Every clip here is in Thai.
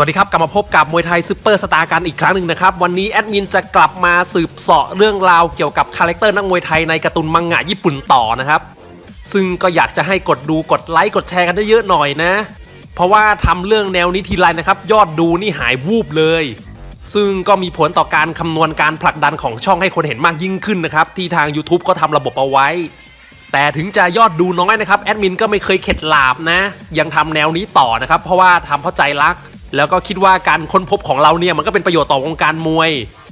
วัสดีครับ กลับมาพบกับมวยไทยซูเปอร์สตาร์กันอีกครั้งหนึ่งนะครับ วันนี้แอดมินจะกลับมาสืบเสาะเรื่องราวเกี่ยวกับคาแรคเตอร์นักมวยไทยในการ์ตูนมังงะญี่ปุ่นต่อนะครับ ซึ่งก็อยากจะให้กดดูกดไลค์กดแชร์กันเยอะๆหน่อยนะ เพราะว่าทำเรื่องแนวนี้ทีไรนะครับ ยอดดูนี่หายวูบเลย ซึ่งก็มีผลต่อการคำนวณการผลักดันของช่องให้คนเห็นมากยิ่งขึ้นนะครับที่ทาง YouTube ก็ทำระบบเอาไว้ แต่ถึงจะยอดดูน้อยนะครับแอดมินก็ไม่เคยเข็ดหลาบนะ ยังทำแนวนี้ต่อนะครับเพราะว่าทำเพราะใจรัก แล้วก็คิดว่าการค้นพบของเราเนี่ยมันก็เป็นประโยชน์ต่อวงการมวย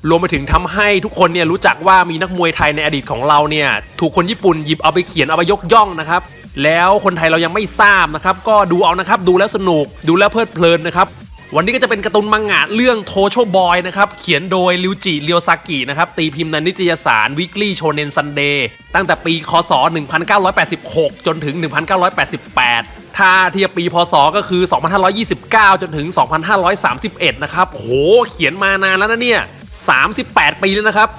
รวมไปถึงทำให้ทุกคนเนี่ยรู้จักว่ามีนักมวยไทยในอดีตของเราเนี่ยถูกคนญี่ปุ่นหยิบเอาไปเขียนเอาไปยกย่องนะครับแล้วคนไทยเรายังไม่ทราบนะครับ ก็ดูเอานะครับดูแล้วสนุก ดูแล้วเพลิดเพลินนะครับ วันนี้ก็จะเป็นการ์ตูนมังงะเรื่องโทโชบอยนะครับเขียนโดยริวจิเรียวซากินะครับตีพิมพ์ในนิตยสาร Weekly Shonen Sunday ตั้งแต่ปี คศ 1986 จนถึง 1988 ถ้าเทียบปีพศก็คือ 2529 จนถึง 2531 นะครับโหเขียนมานานแล้วนะเนี่ย 38 ปีแล้วนะครับ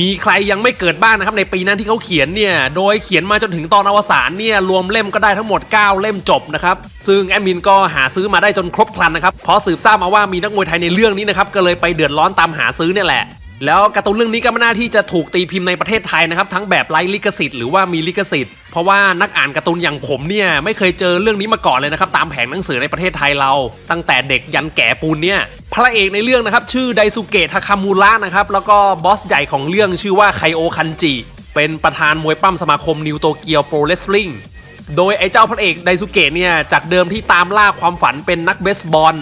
มีใครยังไม่เกิดบ้างนะครับในปีนั้นที่เขาเขียนเนี่ย โดยเขียนมาจนถึงตอนอวสานเนี่ยรวมเล่มก็ได้ทั้งหมด 9 เล่มจบนะครับ ซึ่งแอดมินก็หาซื้อมาได้จนครบครันนะครับ เพราะสืบทราบมาว่ามีนักมวยไทยในเรื่องนี้นะครับ ก็เลยไปเดือดร้อนตามหาซื้อเนี่ยแหละแล้วการ์ตูนเรื่องนี้ก็ไม่น่าที่จะถูกตีพิมพ์ในประเทศไทยนะครับทั้งแบบไร้ลิขสิทธิ์หรือว่ามีลิขสิทธิ์ เพราะว่านักอ่านการ์ตูนอย่างผมเนี่ยไม่เคยเจอเรื่องนี้มาก่อนเลยนะครับตามแผงหนังสือในประเทศไทยเรา ตั้งแต่เด็กยันแก่ปูนเนี่ยพระเอกในเรื่องนะครับชื่อไดซุเกะทาคามูระนะครับแล้วก็บอสใหญ่ของเรื่องชื่อว่าไคโอคันจิเป็นประธานมวยปั้มสมาคมนิวโตเกียวโปรเลสลิงโดยไอ้เจ้าพระเอกไดซุเกะเนี่ยจากเดิมที่ตามล่าความฝันเป็นนักเบสบอล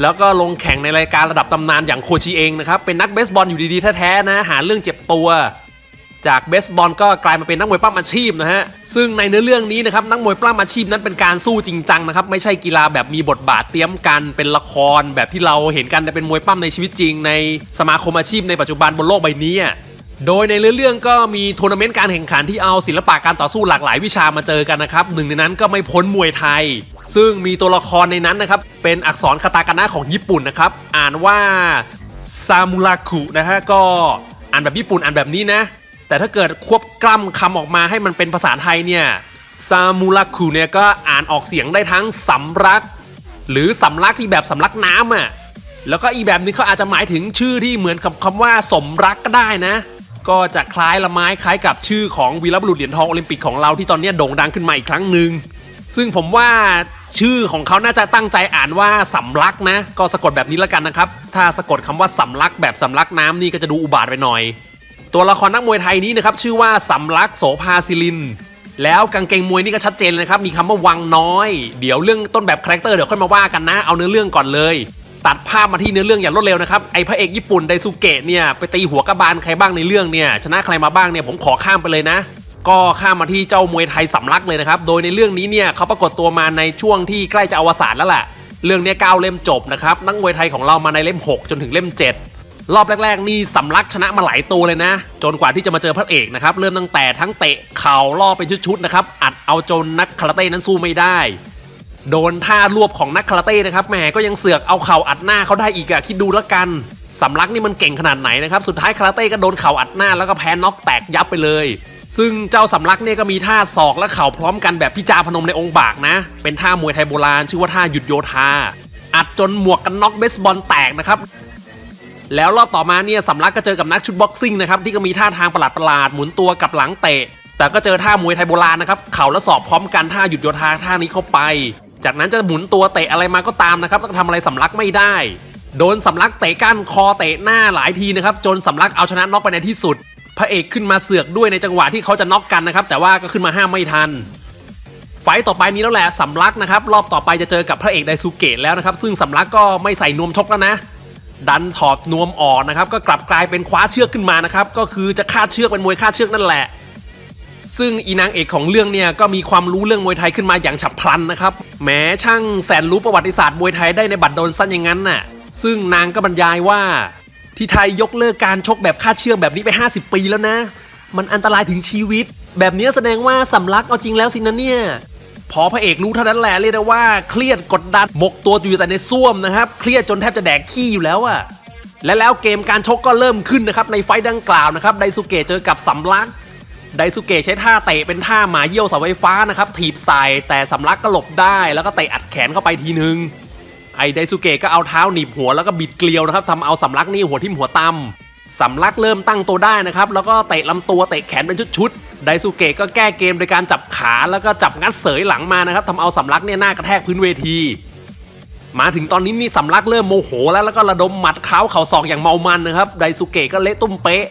แล้วก็ลงแข่งในรายการระดับตำนานอย่างโคชิเองนะครับเป็นนักเบสบอลอยู่ดีๆแท้ๆนะหาเรื่องเจ็บตัว จากเบสบอลก็กลายมาเป็นนักมวยปล้ำอาชีพนะฮะ ซึ่งในเนื้อเรื่องนี้นะครับนักมวยปล้ำอาชีพนั้นเป็นการสู้จริงจังนะครับ ไม่ใช่กีฬาแบบมีบทบาทเตรียมกันเป็นละคร แบบที่เราเห็นกันแต่เป็นมวยปล้ำในชีวิตจริง ในสมาคมอาชีพในปัจจุบันบนโลกใบนี้อะโดยในเรื่องก็มีทัวร์นาเมนต์การแข่งขันที่เอาศิลปะการต่อสู้หลากหลายวิชามาเจอกันนะครับหนึ่งในนั้นก็ไม่พ้นมวยไทย ซึ่งมีตัวละครในนั้นนะครับ เป็นอักษรคาตาคานะของญี่ปุ่นนะครับ อ่านว่าซามูราคุนะฮะก็อ่านแบบญี่ปุ่นอ่านแบบนี้นะ แต่ถ้าเกิดควบกล้ำคำออกมาให้มันเป็นภาษาไทยเนี่ยซามูราคุเนี่ยก็อ่านออกเสียงได้ทั้งสำรัก หรือสำลักที่แบบสำลักน้ำอะแล้วก็อีแบบนึงเขาอาจจะหมายถึงชื่อที่เหมือนกับคำว่าสมรักก็ได้นะ ก็จะคล้ายละไม้คล้ายกับชื่อของวีรบุรุษเหรียญทองโอลิมปิกของเราที่ตอนนี้โด่งดังขึ้นมาอีกครั้งหนึ่งซึ่งผมว่าชื่อของเขาน่าจะตั้งใจอ่านว่าสำลักนะ ก็สะกดแบบนี้แล้วกันนะครับ ถ้าสะกดคำว่าสำลักแบบสำลักน้ำนี่ก็จะดูอุบาทไปหน่อย ตัวละครนักมวยไทยนี้นะครับชื่อว่าสำลักโสภาศิลิน แล้วกางเกงมวยนี่ก็ชัดเจนเลยนะครับมีคำว่าวังน้อย เดี๋ยวเรื่องต้นแบบคาแรคเตอร์เดี๋ยวค่อยมาว่ากันนะ เอาเนื้อเรื่องก่อนเลย ตัดภาพมาที่เนื้อเรื่องอย่างรวดเร็วนะครับไอพระเอกญี่ปุ่นไดซูเกะเนี่ยไปตีหัวกระบาลใครบ้างในเรื่องเนี่ยชนะใครมาบ้างเนี่ยผมขอข้ามไปเลยนะก็ข้ามมาที่เจ้ามวยไทยสำลักเลยนะครับ โดยในเรื่องนี้เนี่ยเขาปรากฏตัวมาในช่วงที่ใกล้จะอวสานแล้วแหละ เรื่องเนี้ยเก้าเล่มจบนะครับ นักมวยไทยของเรามาในเล่ม 6 จนถึงเล่ม 7 รอบแรกๆนี่สำลักชนะมาหลายตัวเลยนะ จนกว่าที่จะมาเจอพระเอกนะครับ เริ่มตั้งแต่ทั้งเตะเข่าล่อเป็นชุดๆนะครับ อัดเอาจนนักคาราเต้นั้นสู้ไม่ได้ โดนท่ารวบของนักคาราเต้นะครับแหมก็ยังเสือกเอาเข่าอัดหน้าเขาได้อีกอะคิดดูแล้วกันสำลักนี่มันเก่งขนาดไหนนะครับ สุดท้ายคาราเต้ก็โดนเข่าอัดหน้าแล้วก็แพ้น็อกแตกยับไปเลย ซึ่งเจ้าสำลักเนี่ยก็มีท่าศอกและเข่าพร้อมกันแบบพิจาพนมในองค์บากนะ เป็นท่ามวยไทยโบราณชื่อว่าท่าหยุดโยธา อัดจนหมวกกันน็อกเบสบอลแตกนะครับ แล้วรอบต่อมาเนี่ยสำลักก็เจอกับนักชุดบ็อกซิ่งนะครับที่ก็มีท่าทางประหลาดๆหลาดหมุนตัวกับหลังเตะ แต่ก็เจอท่ามวยไทยโบราณนะครับเข่าและศอกพร้อมกันท่าหยุดโยธาท่านี้เข้าไป จากนั้นจะหมุนตัวเตะอะไรมาก็ตามนะครับก็ทำอะไรสำลักไม่ได้ โดนสำลักเตะก้านคอเตะหน้าหลายทีนะครับจนสำลักเอาชนะน็อกไปในที่สุด พระเอกขึ้นมาเสือกด้วยในจังหวะที่เขาจะน็อกกันนะครับแต่ว่าก็ขึ้นมาห้ามไม่ทันไฟต์ต่อไปนี้แล้วแหละสำลักนะครับรอบต่อไปจะเจอกับพระเอกไดซูเกะแล้วนะครับซึ่งสำลักก็ไม่ใส่นวมชกแล้วนะ ดันถอดนวมออกนะครับ ก็กลับกลายเป็นคว้าเชือกขึ้นมานะครับ ก็คือจะคาดเชือกเป็นมวยคาดเชือกนั่นแหละ ซึ่งอีนางเอกของเรื่องเนี่ยก็มีความรู้เรื่องมวยไทยขึ้นมาอย่างฉับพลันนะครับ แม้ช่างแสนรู้ประวัติศาสตร์มวยไทยได้ในบัตรโดนสั้นอย่างนั้นน่ะ ซึ่งนางก็บรรยายว่า ที่ไทยยกเลิกการชกแบบคาดเชือกแบบนี้ไป 50 ปีแล้วนะ มันอันตรายถึงชีวิต แบบนี้แสดงว่าสำลักเอาจริงแล้วสินะเนี่ย พอพระเอกรู้เท่านั้นแหละเรียกได้ว่าเครียดกดดันหมกตัวอยู่แต่ในส้วมนะครับเครียดจนแทบจะแดกขี้อยู่แล้วอะและแล้วเกมการชกก็เริ่มขึ้นนะครับในไฟต์ดังกล่าวนะครับไดซุเกะเจอกับสำลักไดซุเกะใช้ท่าเตะเป็นท่าหมาเยี่ยวเสาไฟฟ้านะครับถีบใส่แต่สำลักก็หลบได้ แล้วก็เตะอัดแขนเข้าไปทีนึงไอไดซุเกะก็เอาเท้าหนีบหัวแล้วก็บิดเกลียวนะครับทำเอาสำลักนี่หัวทิ่มหัวตำ สำลักเริ่มตั้งตัวได้นะครับ แล้วก็เตะลำตัวเตะแขนเป็นชุดๆไดซุเกะก็แก้เกมโดยการจับขาแล้วก็จับงัดเสยหลังมานะครับทำเอาสำลักเนี่ยหน้ากระแทกพื้นเวที มาถึงตอนนี้นี่สำลักเริ่มโมโห แล้วแล้วก็ระดมหมัดเท้าเข่าศอกอย่างเมามันนะครับไดซุเกะก็เละตุ้มเป๊ะ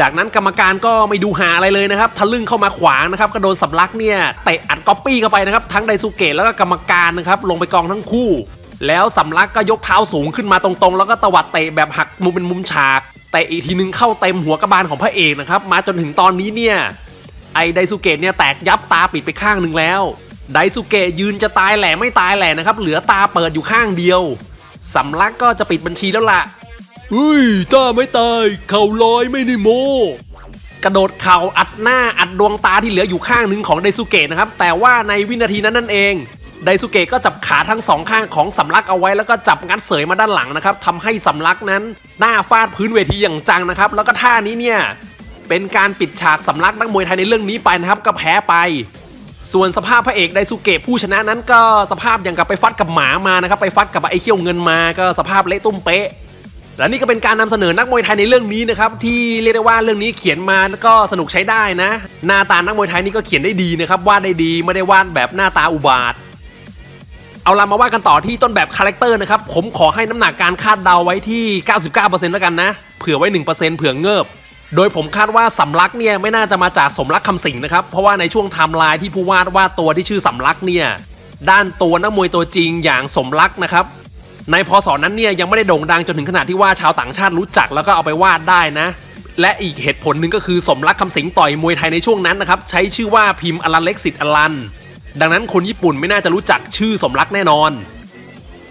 จากนั้นกรรมการก็ไม่ดูหาอะไรเลยนะครับทะลึ่งเข้ามาขวางนะครับก็โดนสำลักเนี่ยเตะอัดก๊อปปี้เข้าไปนะครับทั้งไดซุเกะแล้วก็กรรมการนะครับลงไปกองทั้งคู่ แล้วสำลักก็ยกเท้าสูงขึ้นมาตรงๆ แล้วก็ตวัดเตะแบบหักมุมเป็นมุมฉาก เตะอีกทีนึงเข้าเต็มหัวกระบาลของพระเอกนะครับ มาจนถึงตอนนี้เนี่ย ไอไดซุเกะเนี่ยแตกยับตาปิดไปข้างหนึ่งแล้ว ไดซุเกะยืนจะตายแหล่ไม่ตายแหล่นะครับ เหลือตาเปิดอยู่ข้างเดียว สำลักก็จะปิดบัญชีแล้วล่ะเฮ้ยตาไม่ตาย เข่าลอยไม่ได้โม กระโดดเข่าอัดหน้าอัดดวงตาที่เหลืออยู่ข้างหนึ่งของไดซุเกะนะครับ แต่ว่าในวินาทีนั้นนั่นเอง ไดซุเกะก็จับขาทั้งสองข้างของสำลักเอาไว้แล้วก็จับงัดเสยมาด้านหลังนะครับทำให้สำลักนั้น หน้าฟาดพื้นเวทีอย่างจังนะครับ แล้วก็ท่านี้เนี่ยเป็นการปิดฉากสำลักนักมวยไทยในเรื่องนี้ไปนะครับก็แพ้ไป ส่วนสภาพพระเอกไดซุเกะผู้ชนะนั้นก็สภาพอย่างกับไปฟัดกับหมามานะครับไปฟัดกับไอ้เขี้ยวเงินมาก็สภาพเละตุ้มเป๊ะและนี่ก็เป็นการนำเสนอนักมวยไทยในเรื่องนี้นะครับที่เรียกได้ว่าเรื่องนี้เขียนมาแล้วก็สนุกใช้ได้นะ หน้าตานักมวยไทยนี่ก็เขียนได้ดีนะครับวาดได้ดีไม่ได้วาดแบบหน้าตาอุบาท เอาละมาว่ากันต่อที่ต้นแบบคาแรคเตอร์นะครับ ผมขอให้น้ำหนักการคาดเดาไว้ที่ 99%แล้วกันนะ เผื่อไว้ 1%เผื่อเงิบ โดยผมคาดว่าสำลักเนี่ยไม่น่าจะมาจากสมรักคำสิงนะครับ เพราะว่าในช่วงไทม์ไลน์ที่ผู้วาดวาดตัวที่ชื่อสำลักเนี่ย ด้านตัวนักมวยตัวจริงอย่างสมรักนะครับ ในพศนั้นเนี่ยยังไม่ได้โด่งดังจนถึงขนาดที่ว่าชาวต่างชาติรู้จักแล้วก็เอาไปวาดได้นะ และอีกเหตุผลหนึ่งก็คือสมรักคำสิงต่อยมวยไทยในช่วงนั้นนะครับใช้ชื่อว่าพิมพ์อลันเล็กสิทธิ์อลัน ดังนั้นคนญี่ปุ่นไม่น่าจะรู้จักชื่อสมรักแน่นอน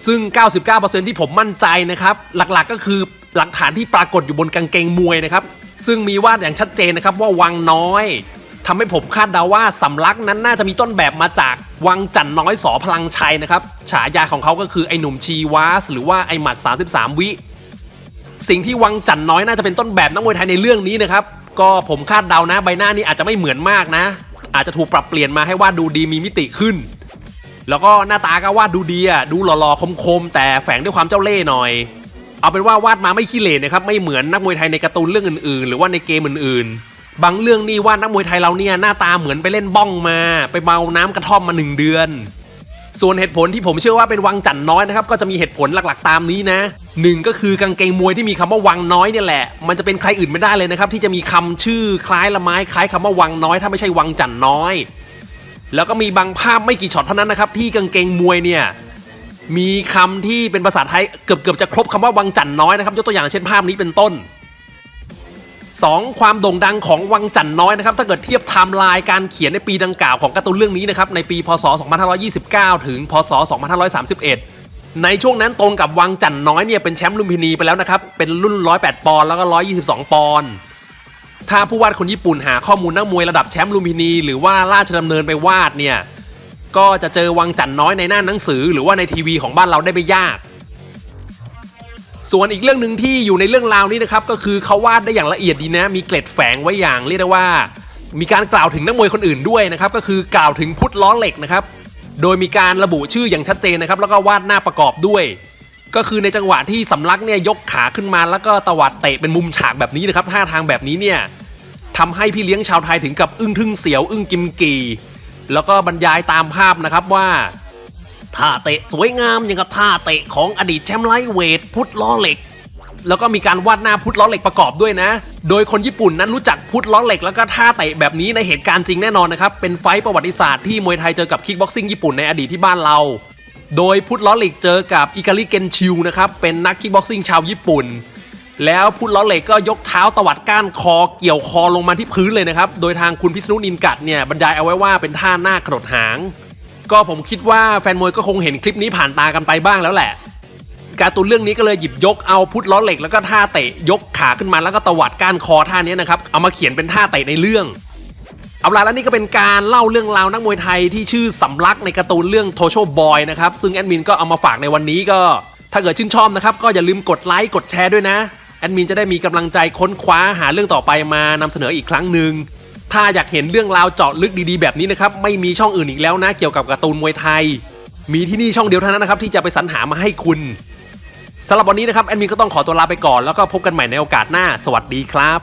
ซึ่ง 99%ที่ผมมั่นใจนะครับ หลักๆก็คือหลักฐานที่ปรากฏอยู่บนกางเกงมวยนะครับ ซึ่งมีวาดอย่างชัดเจนนะครับว่าวังน้อยทำให้ผมคาดเดาว่าสำลักนั้นน่าจะมีต้นแบบมาจากวังจันน้อยสอพลังชัยนะครับ ฉายาของเขาก็คือไอหนุ่มชีวาส หรือว่าไอหมัด 33 วิ สิ่งที่วังจันน้อยน่าจะเป็นต้นแบบนักมวยไทยในเรื่องนี้นะครับ ก็ผมคาดเดานะใบหน้านี้อาจจะไม่เหมือนมากนะ อาจจะถูกปรับเปลี่ยนมาให้วาดดูดีมีมิติขึ้น แล้วก็หน้าตาก็วาดดูดีอะดูหล่อๆคมๆแต่แฝงด้วยความเจ้าเล่ห์หน่อย เอาเป็นว่าวาดมาไม่ขี้เหร่นะครับไม่เหมือนนักมวยไทยในการ์ตูนเรื่องอื่นๆ หรือว่าในเกมอื่นๆ บางเรื่องนี่วาดนักมวยไทยเราเนี่ยหน้าตาเหมือนไปเล่นบ้องมา ไปเมาน้ำกระท่อมมาหนึ่งเดือน ส่วนเหตุผลที่ผมเชื่อว่าเป็นวังจันน้อยนะครับก็จะมีเหตุผลหลักๆตามนี้นะหนึ่งก็คือกางเกงมวยที่มีคำว่าวังน้อยเนี่ยแหละ มันจะเป็นใครอื่นไม่ได้เลยนะครับที่จะมีคำชื่อคล้ายละไม้คล้ายคำว่าวังน้อย ถ้าไม่ใช่วังจันน้อย แล้วก็มีบางภาพไม่กี่ช็อตเท่านั้นนะครับที่กางเกงมวยเนี่ยมีคำที่เป็นภาษาไทยเกือบเกือบจะครบคำว่าวังจันน้อยนะครับยกตัวอย่างเช่นภาพนี้เป็นต้น 2. ความโด่งดังของวังจันน้อยนะครับถ้าเกิดเทียบไทม์ไลน์การเขียนในปีดังกล่าวของการ์ตูนเรื่องนี้นะครับในปีพศ 2529 ถึงพศ 2531ในช่วงนั้นตรงกับวังจันน้อยเนี่ยเป็นแชมป์ลุมพินีไปแล้วนะครับ เป็นรุ่น 108 ปอนด์แล้วก็ 122 ปอนด์ถ้าผู้วาดคนญี่ปุ่นหาข้อมูลนักมวยระดับแชมป์ลุมพินี หรือว่าราชดำเนินไปวาดเนี่ย ก็จะเจอวังจันน้อยในหน้าหนังสือ หรือว่าในทีวีของบ้านเราได้ไม่ยาก ส่วนอีกเรื่องหนึ่งที่อยู่ในเรื่องราวนี้นะครับก็คือเขาวาดได้อย่างละเอียดดีนะ มีเกล็ดแฝงไว้อย่างเรียกได้ว่า มีการกล่าวถึงนักมวยคนอื่นด้วยนะครับก็คือกล่าวถึงพุทธล้อเหล็กนะครับโดยมีการระบุชื่ออย่างชัดเจนนะครับ แล้วก็วาดหน้าประกอบด้วย ก็คือในจังหวะที่สำลักเนี่ยยกขาขึ้นมาแล้วก็ตวัดเตะเป็นมุมฉากแบบนี้นะครับท่าทางแบบนี้เนี่ยทำให้พี่เลี้ยงชาวไทยถึงกับอึ้งทึ่งเสียวอึ้งกิมกีแล้วก็บรรยายตามภาพนะครับว่า ท่าเตะสวยงามอย่างกับท่าเตะของอดีตแชมป์ไลท์เวทพุทธล้อเหล็ก แล้วก็มีการวาดหน้าพุทธล้อเหล็กประกอบด้วยนะ โดยคนญี่ปุ่นนั้นรู้จักพุทธล้อเหล็กแล้วก็ท่าเตะแบบนี้ในเหตุการณ์จริงแน่นอนนะครับ เป็นไฟต์ประวัติศาสตร์ที่มวยไทยเจอกับคิกบ็อกซิ่งญี่ปุ่นในอดีตที่บ้านเรา โดยพุทธล้อเหล็กเจอกับอิกาลิเกนชิวนะครับเป็นนักคิกบ็อกซิ่งชาวญี่ปุ่นแล้วพุทธล้อเหล็กก็ยกเท้าตวัดก้านคอเกี่ยวคอลงมาที่พื้นเลยนะครับ โดยทางคุณพิษณุนินกัดเนี่ยบรรยายเอาไว้ว่าเป็นท่าหน้ากระโดดหาง ก็ผมคิดว่าแฟนมวยก็คงเห็นคลิปนี้ผ่านตากันไปบ้างแล้วแหละ การ์ตูนเรื่องนี้ก็เลยหยิบยกเอาพุทธล้อเหล็กแล้วก็ท่าเตะยกขาขึ้นมาแล้วก็ตวัดก้านคอท่านี้นะครับเอามาเขียนเป็นท่าเตะในเรื่องเอาละแล้วนี่ก็เป็นการเล่าเรื่องราวนักมวยไทยที่ชื่อสำลักในการ์ตูนเรื่องโทโชบอยนะครับซึ่งแอดมินก็เอามาฝากในวันนี้ก็ ถ้าเกิดชื่นชอบนะครับก็อย่าลืมกดไลค์กดแชร์ด้วยนะแอดมินจะได้มีกำลังใจค้นคว้าหาเรื่องต่อไปมานำเสนออีกครั้งหนึ่ง ถ้าอยากเห็นเรื่องราวเจาะลึกดีๆแบบนี้นะครับไม่มีช่องอื่นอีกแล้วนะเกี่ยวกับการ์ตูนมวยไทย มีที่นี่ช่องเดียวเท่านั้นนะครับที่จะไปสรรหามาให้คุณสำหรับวันนี้นะครับแอดมินก็ต้องขอตัวลาไปก่อนแล้วก็พบกันใหม่ในโอกาสหน้า สวัสดีครับ